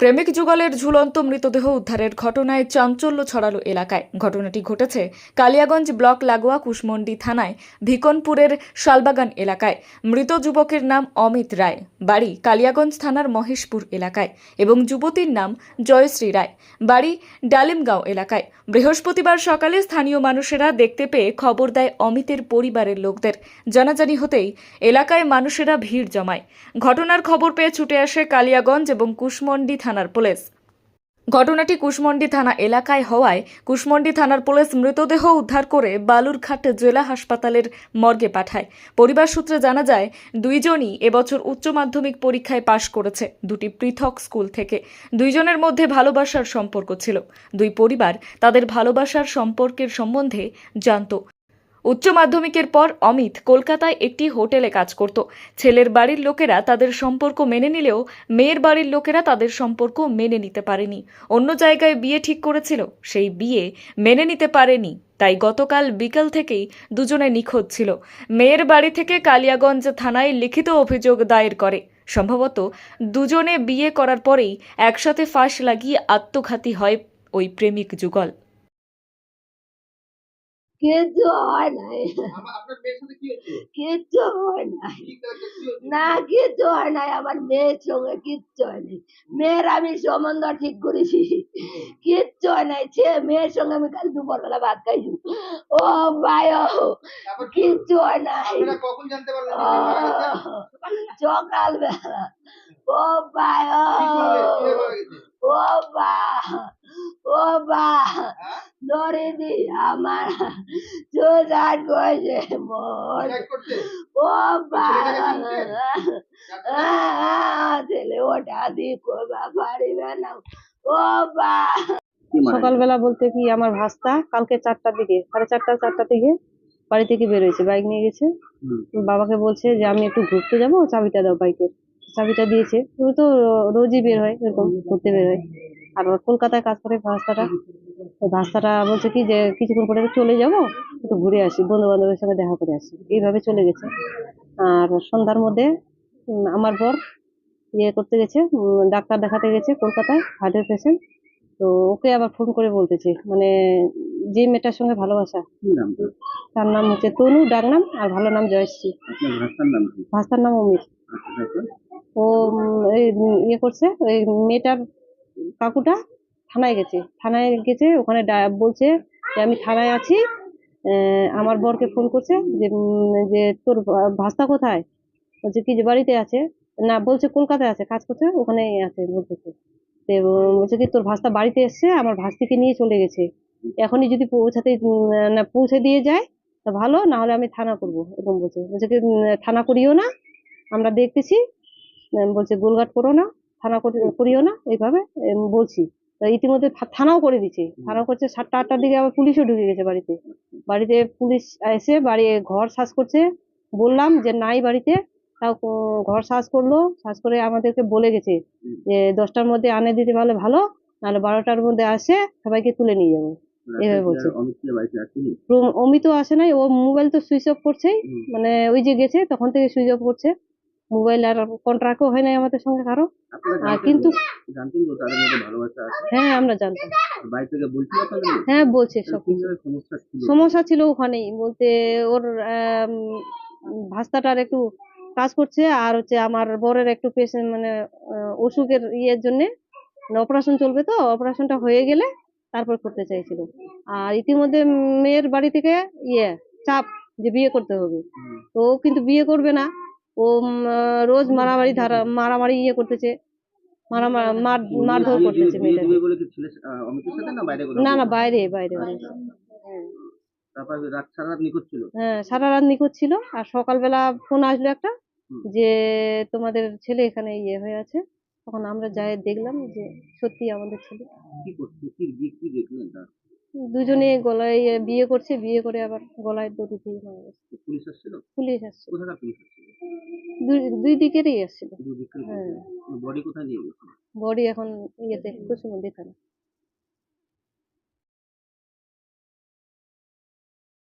প্রেমিক যুগলের ঝুলন্ত মৃতদেহ উদ্ধারের ঘটনায় চাঞ্চল্য ছড়ালো এলাকায়। ঘটনাটি ঘটেছে কালিয়াগঞ্জ ব্লক লাগোয়া কুশমন্ডি থানায়, ভিকনপুরের শালবাগান এলাকায়। মৃত যুবকের নাম অমিত রায়। বাড়ি কালিয়াগঞ্জ থানার মহেশপুর এলাকায় এবং যুবতীর নাম জয়শ্রী রায়। বাড়ি ডালিমগাঁও এলাকায়। বৃহস্পতিবার সকালে স্থানীয় মানুষেরা দেখতে পেয়ে খবর দেয় অমিতের পরিবারের লোকদের। জানাজানি হতেই এলাকায় মানুষেরা ভিড় জমায়। ঘটনার খবর পেয়ে ছুটে আসে কালিয়াগঞ্জ এবং কুশমন্ডি থানার পুলিশ। ঘটনাটি কুশমন্ডি থানা এলাকায় হওয়ায় কুশমন্ডি থানার পুলিশ মৃতদেহ উদ্ধার করে বালুরঘাট জেলা হাসপাতালের মর্গে পাঠায়। পরিবার সূত্রে জানা যায়, দুইজনই এবছর উচ্চ মাধ্যমিক পরীক্ষায় পাশ করেছে, দুটি পৃথক স্কুল থেকে। দুইজনের মধ্যে ভালোবাসার সম্পর্ক ছিল। দুই পরিবার তাদের ভালোবাসার সম্পর্কের সম্বন্ধে জানত। উচ্চ মাধ্যমিকের পর অমিত কলকাতায় একটি হোটেলে কাজ করত। ছেলের বাড়ির লোকেরা তাদের সম্পর্ক মেনে নিলেও মেয়ের বাড়ির লোকেরা তাদের সম্পর্ক মেনে নিতে পারেনি। অন্য জায়গায় বিয়ে ঠিক করেছিল, সেই বিয়ে মেনে নিতে পারেনি। তাই গতকাল বিকেল থেকেই দুজনে নিখোঁজ ছিল। মেয়ের বাড়ি থেকে কালিয়াগঞ্জ থানায় লিখিত অভিযোগ দায়ের করে। সম্ভবত দুজনে বিয়ে করার পরেই একসাথে ফাঁস লাগিয়ে আত্মঘাতী হয় ওই প্রেমিক যুগল। কিচ্ছু হয় নাই। কিচ্ছু হয় নাই? না কিচ্ছু হয় নাই। আমার মেয়ের সঙ্গে কিচ্ছু হয় নাই। মেয়ের আমি সম্বন্ধ ঠিক করেছি। কিচ্ছু হয় নাই। সে মেয়ের সঙ্গে আমি কাল দুপুরবেলা ভাত খাইছি। ও ভাই কিচ্ছু হয় নাই? সকাল বেলা ও ভাই ও বা ও বা? ধরে দি আমার সুসাইড করেছে মন ও ছেলে ওটা করবা পারিবে না ও বা। সকালবেলা বলতে কি আমার ভাস্তা? কালকে চারটার দিকে সাড়ে চারটা চারটা থেকে বাড়ি থেকে বেরোয়েছে বাইক নিয়ে গেছে। বাবাকে বলছে যে আমি একটু ঘুরতে যাব চাবিটা দাও বাইকের চাবিটা দিয়েছে। ও তো রোজই বের হয় এরকম ঘুরতে বের হয়। আর কলকাতায় কাজ করে ভাস্তাটা। তো ভাস্তাটা বলছে কি যে কিছুক্ষণ পরে চলে যাব একটু ঘুরে আসি বন্ধু বান্ধবের সঙ্গে দেখা করে আসি। এইভাবে চলে গেছে। আর সন্ধ্যার মধ্যে আমার বর ইয়ে করতে গেছে ডাক্তার দেখাতে গেছে কলকাতায় হার্টের পেশেন্ট তো ওকে আবার ফোন করে বলতেছে মানে যে মেয়েটার সঙ্গে ভালোবাসা তার? নাম হচ্ছে তনু ডাক নাম আর ভালো নাম জয়শ্রী। ভাষার নাম কি? ভাস্তার নাম অমির আচ্ছা, ও এই ইয়ে করছে ওই মেয়েটার কাকুটা থানায় গেছে। থানায় গেছে, ওখানে বলছে যে আমি থানায় আছি আমার বরকে ফোন করছে যে যে তোর ভাস্তা কোথায়? বলছে কি যে বাড়িতে আছে। না, বলছে কলকাতায় আছে, কাজ করছে, ওখানে আছে বলতেছে। বলছে কি তোর ভাস্তা বাড়িতে এসছে, আমার ভাস্তিকে নিয়ে চলে গেছে। এখনই যদি পৌঁছাতে না, পৌঁছে দিয়ে যায়, তা ভালো, না হলে আমি থানা করব, এরকম বলছে। বলছে কি থানা করিও না, আমরা দেখতেছি। বলছে গোলঘাট করো না, থানা করিও না, এইভাবে বলছি। তা ইতিমধ্যে থানাও করে দিচ্ছে থানাও করছে সাতটা আটটার দিকে আবার পুলিশও ঢুকে গেছে বাড়িতে। বাড়িতে পুলিশ এসে বাড়ি ঘর সার্চ করছে। বললাম যে নাই বাড়িতে। তাও ঘর সার্চ করল। সার্চ করে আমাদেরকে বলে গেছে যে দশটার মধ্যে আনে দিতে পারলে ভালো নাহলে বারোটার মধ্যে আসে সবাইকে তুলে নিয়ে যাব। এভাবে বলছে। অমিত কে বাড়িতে অমিতও আসে নাই ও মোবাইল তো সুইচ অফ করছেই। মানে ওই যে গেছে তখন থেকে সুইচ অফ করছে। মোবাইল আর কন্ট্রাক্টও হয় নাই আমাদের সঙ্গে কারও। কিন্তু জানতেন তো তাদের মধ্যে ভালোবাসা আছে? হ্যাঁ আমরা জানতাম। বাড়ি থেকে বলছিল আপনাদের হ্যাঁ বলছে সব সমস্যা ছিল? সমস্যা ছিল ওখানেই। বলতে ওর ভাস্তাটার একটু কাজ করছে আর হচ্ছে আমার বরের একটু পেশেন্ট মানে অসুখের ইয়ের জন্য অপারেশন চলবে তো অপারেশনটা হয়ে গেলে তারপর করতে চাইছিল। আর ইতিমধ্যে মেয়ের বাড়ি থেকে ইয়ে চাপ যে বিয়ে করতে হবে। তো ও কিন্তু বিয়ে করবে না। ও রোজ মারামারি ধারা মারামারি ইয়ে করতেছে। মারামার মার মারধর করতেছে মেয়েটাকে। না না বাইরে বাইরে বাইরে। তারপর রাত সারা রাত নিখোঁজ ছিল? হ্যাঁ সারা রাত নিখোঁজ ছিল। আর সকালবেলা ফোন আসলো একটা যে তোমাদের ছেলে এখানে ইয়ে হয়ে আছে। তখন আমরা যাই দেখলাম যে সত্যি আমাদের ছেলে। কি করছে? কি কি- কি দেখলেন তার? দুজনে গলায় বিয়ে করছে বিয়ে করে আবার গলায় দড়ি দিয়ে মারা গেছে। পুলিশ আসছিল? পুলিশ আসছিল। কোথাকার পুলিশ আসছিল? দুই দুই দিকেরই আসছিল। হ্যাঁ। বডি কোথায় নিয়ে গেছে বডি এখন ইয়েতে কুসুমুদ্দি থানা